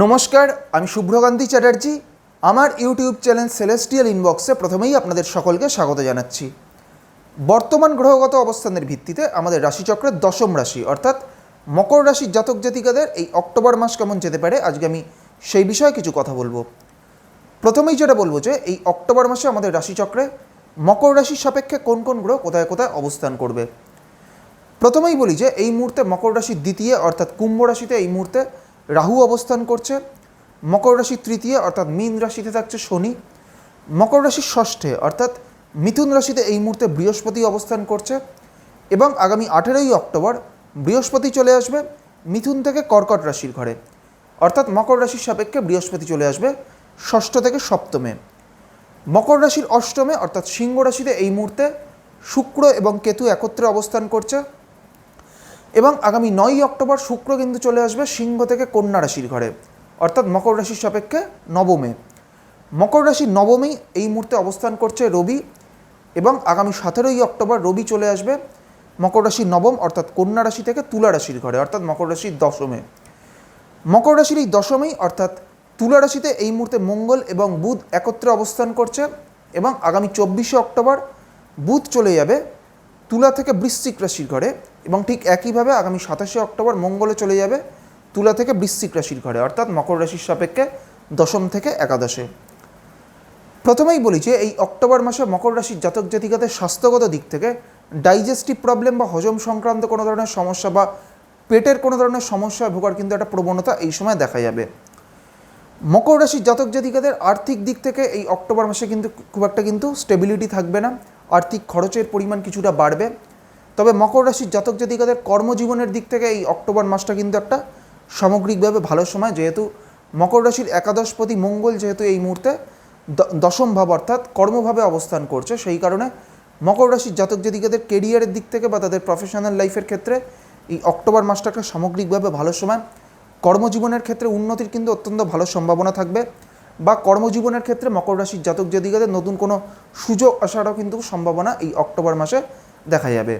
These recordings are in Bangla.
নমস্কার, আমি শুভ্রকান্তি চ্যাটার্জি। আমার ইউটিউব চ্যানেল সেলেস্টিয়াল ইনবক্সে প্রথমেই আপনাদের সকলকে স্বাগত জানাচ্ছি। বর্তমান গ্রহগত অবস্থানের ভিত্তিতে আমাদের রাশিচক্রের দশম রাশি, অর্থাৎ মকর রাশির জাতক জাতিকাদের এই অক্টোবর মাস কেমন যেতে পারে, আজকে আমি সেই বিষয়ে কিছু কথা বলব। প্রথমেই যেটা বলব যে, এই অক্টোবর মাসে আমাদের রাশিচক্রে মকর রাশির সাপেক্ষে কোন কোন গ্রহ কোথায় কোথায় অবস্থান করবে। প্রথমেই বলি যে, এই মুহূর্তে মকর রাশির দ্বিতীয়, অর্থাৎ কুম্ভ রাশিতে এই মুহূর্তে রাহু অবস্থান করছে, মকর রাশির তৃতীয়, অর্থাৎ মীন রাশিতে থাকছে শনি। মকর রাশির ষষ্ঠে, অর্থাৎ মিথুন রাশিতে এই মুহূর্তে বৃহস্পতি অবস্থান করছে এবং আগামী আঠেরোই অক্টোবর বৃহস্পতি চলে আসবে মিথুন থেকে কর্কট রাশির ঘরে। অর্থাৎ মকর রাশির সাপেক্ষে বৃহস্পতি চলে আসবে ষষ্ঠ থেকে সপ্তমে। মকর রাশির অষ্টমে, অর্থাৎ সিংহ রাশিতে এই মুহূর্তে শুক্র এবং কেতু একত্রে অবস্থান করছে। এবং আগামী নয়ই অক্টোবর শুক্র কিন্তু চলে আসবে সিংহ থেকে কন্যা রাশির ঘরে। অর্থাৎ মকর রাশির সাপেক্ষে নবমে। মকর রাশির নবমেই এই মুহূর্তে অবস্থান করছে রবি এবং আগামী সতেরোই অক্টোবর রবি চলে আসবে মকর রাশির নবম অর্থাৎ কন্যা রাশি থেকে তুলা রাশির ঘরে, অর্থাৎ মকর রাশির দশমে। মকর রাশির এই দশমেই অর্থাৎ তুলা রাশিতে এই মুহূর্তে মঙ্গল এবং বুধ একত্রে অবস্থান করছে এবং আগামী চব্বিশে অক্টোবর বুধ চলে যাবে তুলা থেকে বৃশ্চিক রাশির ঘরে এবং ঠিক একইভাবে আগামী সাতাশে অক্টোবর মঙ্গলে চলে যাবে তুলা থেকে বৃশ্চিক রাশির ঘরে, অর্থাৎ মকর রাশির সাপেক্ষে দশম থেকে একাদশে। প্রথমেই বলি যে এই অক্টোবর মাসে মকর রাশির জাতক জাতিকাদের স্বাস্থ্যগত দিক থেকে ডাইজেস্টিভ প্রবলেম বা হজম সংক্রান্ত কোনো ধরনের সমস্যা বা পেটের কোনো ধরনের সমস্যায় ভোগার কিন্তু একটা প্রবণতা এই সময় দেখা যাবে। মকর রাশির জাতক জাতিকাদের আর্থিক দিক থেকে এই অক্টোবর মাসে কিন্তু খুব একটা কিন্তু স্টেবিলিটি থাকবে না। আর্থিক খরচের পরিমাণ কিছুটা বাড়বে। তবে মকর রাশির জাতক জাতিকাদের কর্মজীবনের দিক থেকে এই অক্টোবর মাসটা কিন্তু একটা সামগ্রিকভাবে ভালো সময়, যেহেতু মকর রাশির একাদশপতি মঙ্গল যেহেতু এই মুহূর্তে দশম ভাব অর্থাৎ কর্মভাবে অবস্থান করছে, সেই কারণে মকর রাশির জাতক জাতিকাদের কেরিয়ারের দিক থেকে বা তাদের প্রফেশনাল লাইফের ক্ষেত্রে এই অক্টোবর মাসটা একটা সামগ্রিকভাবে ভালো সময়। কর্মজীবনের ক্ষেত্রে উন্নতির কিন্তু অত্যন্ত ভালো সম্ভাবনা থাকবে। বা কর্মজীবনের ক্ষেত্রে মকর রাশির জাতক জাতিকাদের নতুন কোনো সুযোগ আসারও কিন্তু সম্ভাবনা এই অক্টোবর মাসে দেখা যাবে।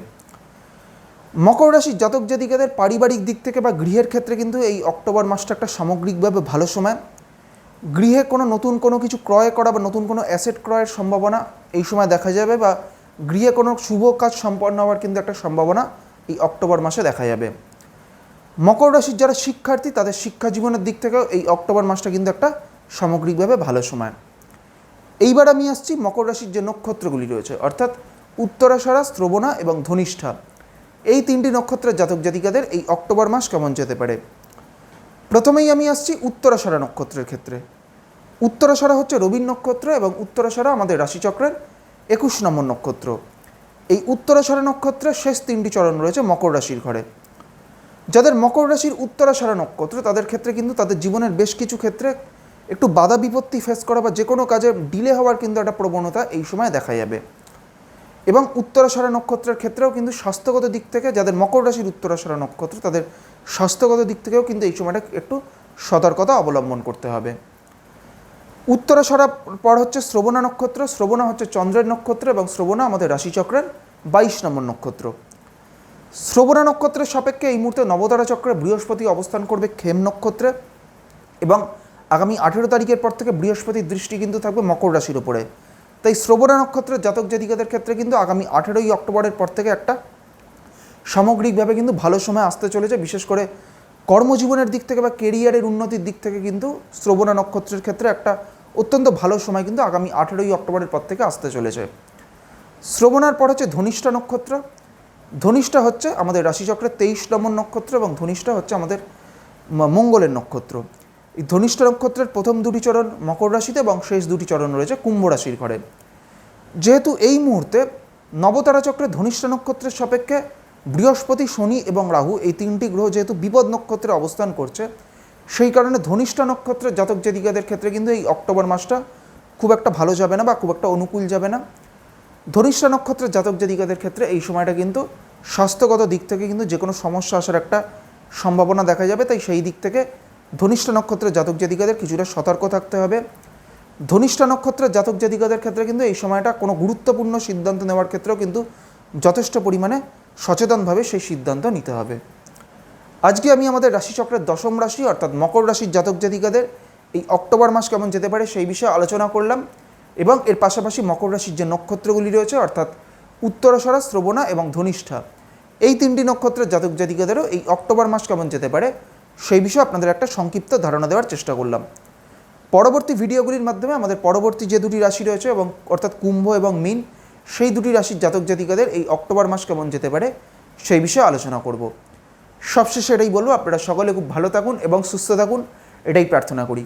মকর রাশির জাতক জাতিকাদের পারিবারিক দিক থেকে বা গৃহের ক্ষেত্রে কিন্তু এই অক্টোবর মাসটা একটা সামগ্রিকভাবে ভালো সময়। গৃহে কোনো নতুন কোনো কিছু ক্রয় করা বা নতুন কোনো অ্যাসেট ক্রয়ের সম্ভাবনা এই সময় দেখা যাবে বা গৃহে কোনো শুভ কাজ সম্পন্ন হওয়ার কিন্তু একটা সম্ভাবনা এই অক্টোবর মাসে দেখা যাবে। মকর রাশির যারা শিক্ষার্থী তাদের শিক্ষা জীবনের দিক থেকেও এই অক্টোবর মাসটা কিন্তু একটা সামগ্রিকভাবে ভালো সময়। এইবার আমি আসছি মকর রাশির যে নক্ষত্রগুলি রয়েছে, অর্থাৎ উত্তরাষাঢ়া শ্রবণা এবং ধনিষ্ঠা। এই তিনটি নক্ষত্রের জাতক জাতিকাদের এই অক্টোবর মাস কেমন যেতে পারে? প্রথমেই আমি আসছি উত্তরাষাঢ়া নক্ষত্রের ক্ষেত্রে। উত্তরাষাঢ়া হচ্ছে রবীন নক্ষত্র এবং উত্তরাষাঢ়া আমাদের রাশিচক্রের একুশ নম্বর নক্ষত্র। এই উত্তরাষাঢ়া নক্ষত্রের শেষ তিনটি চরণ রয়েছে মকর রাশির ঘরে। যাদের মকর রাশির উত্তরাষাঢ়া নক্ষত্র, তাদের ক্ষেত্রে কিন্তু তাদের জীবনের বেশ কিছু ক্ষেত্রে একটু বাধা বিপত্তি ফেস করা বা যে কোনো কাজে ডিলে হওয়ার কিন্তু একটা প্রবণতা এই সময় দেখা যাবে। এবং উত্তরাষাঢ়া নক্ষত্রের ক্ষেত্রেও কিন্তু স্বাস্থ্যগত দিক থেকে যাদের মকর রাশির উত্তরাষাঢ়া নক্ষত্র, তাদের স্বাস্থ্যগত দিক থেকেও কিন্তু এই সময়টা একটু সতর্কতা অবলম্বন করতে হবে। উত্তরাষাঢ়া পর হচ্ছে শ্রবণা নক্ষত্র, শ্রবণা হচ্ছে চন্দ্রের নক্ষত্র এবং শ্রবণা আমাদের রাশিচক্রের বাইশ নম্বর নক্ষত্র। শ্রবণা নক্ষত্রের সাপেক্ষে এই মুহূর্তে নবতারা চক্রে বৃহস্পতি অবস্থান করবে খেম নক্ষত্রে এবং আগামী আঠেরো তারিখের পর থেকে বৃহস্পতির দৃষ্টি কিন্তু থাকবে মকর রাশির উপরে। তাই শ্রবণা নক্ষত্রের জাতক জাতিকাদের ক্ষেত্রে কিন্তু আগামী আঠেরোই অক্টোবরের পর থেকে একটা সামগ্রিকভাবে কিন্তু ভালো সময় আসতে চলেছে। বিশেষ করে কর্মজীবনের দিক থেকে বা কেরিয়ারের উন্নতির দিক থেকে কিন্তু শ্রবণা নক্ষত্রের ক্ষেত্রে একটা অত্যন্ত ভালো সময় কিন্তু আগামী আঠেরোই অক্টোবরের পর থেকে আসতে চলেছে। শ্রবণার পর হচ্ছে ধনিষ্ঠা নক্ষত্র। ধনিষ্ঠা হচ্ছে আমাদের রাশিচক্রের তেইশ নম্বর নক্ষত্র এবং ধনিষ্ঠা হচ্ছে আমাদের মঙ্গলের নক্ষত্র। ধনিষ্ঠা নক্ষত্রের প্রথম দুটি চরণ মকর রাশিতে এবং শেষ দুটি চরণ রয়েছে কুম্ভ রাশির ঘরে। যেহেতু এই মুহূর্তে নবতারা চক্রে ধনিষ্ঠা নক্ষত্রের সাপেক্ষে বৃহস্পতি, শনি এবং রাহু এই তিনটি গ্রহ যেহেতু বিপদ নক্ষত্রে অবস্থান করছে, সেই কারণে ধনিষ্ঠা নক্ষত্রের জাতক জাতিকাদের ক্ষেত্রে কিন্তু এই অক্টোবর মাসটা খুব একটা ভালো যাবে না বা খুব একটা অনুকূল যাবে না। ধনিষ্ঠা নক্ষত্রের জাতক জাতিকাদের ক্ষেত্রে এই সময়টা কিন্তু স্বাস্থ্যগত দিক থেকে কিন্তু যে কোনো সমস্যা আসার একটা সম্ভাবনা দেখা যাবে, তাই সেই দিক থেকে ধনিষ্ঠা নক্ষত্রের জাতক জাতিকাদের কিছুটা সতর্ক থাকতে হবে। ধনিষ্ঠা নক্ষত্রের জাতক জাতিকাদের ক্ষেত্রে কিন্তু এই সময়টা কোনো গুরুত্বপূর্ণ সিদ্ধান্ত নেওয়ার ক্ষেত্রেও কিন্তু যথেষ্ট পরিমাণে সচেতনভাবে সেই সিদ্ধান্ত নিতে হবে। আজকে আমি আমাদের রাশিচক্রের দশম রাশি অর্থাৎ মকর রাশির জাতক জাতিকাদের এই অক্টোবর মাস কেমন যেতে পারে সেই বিষয়ে আলোচনা করলাম এবং এর পাশাপাশি মকর রাশির যে নক্ষত্রগুলি রয়েছে অর্থাৎ উত্তরাশরা শ্রবণা এবং ধনিষ্ঠা, এই তিনটি নক্ষত্রের জাতক জাতিকাদেরও এই অক্টোবর মাস কেমন যেতে পারে সেই বিষয়ে আপনাদের একটা সংক্ষিপ্ত ধারণা দেওয়ার চেষ্টা করলাম। পরবর্তী ভিডিওগুলির মাধ্যমে আমাদের পরবর্তী যে দুটি রাশি রয়েছে এবং অর্থাৎ কুম্ভ এবং মিন, সেই দুটি রাশির জাতক জাতিকাদের এই অক্টোবর মাস কেমন যেতে পারে সেই বিষয়ে আলোচনা করব। সবশেষে এটাই বলব, আপনারা সকলে খুব ভালো থাকুন এবং সুস্থ থাকুন, এটাই প্রার্থনা করি।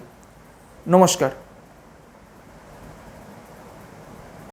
নমস্কার।